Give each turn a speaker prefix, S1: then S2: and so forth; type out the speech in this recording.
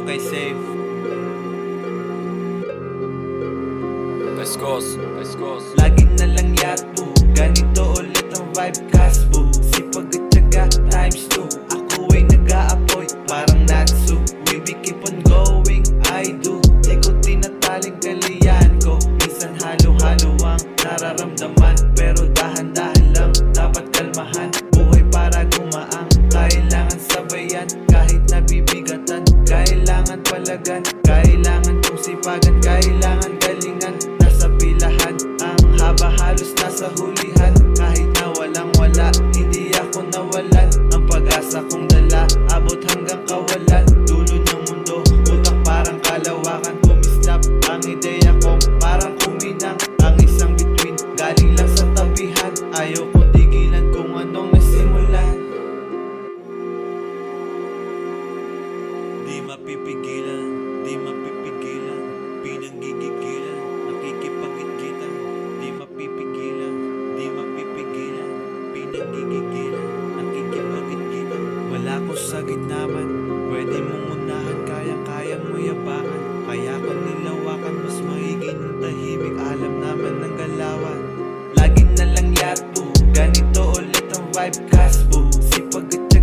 S1: Okay, safe.
S2: Pescos, pescos.
S1: Lagi na lang yato. Ganito ulit ang vibe, kasbo. halagan Kailangan kong sipagan, kailangan sa gitnaman Pwede mong unahan, kaya-kaya mo yabakan Kaya kung nilawakan, mas mahigin ang tahimik. Alam naman ng galawan Lagi na lang yato. Ganito ulit ang vibe kasbo Sipag at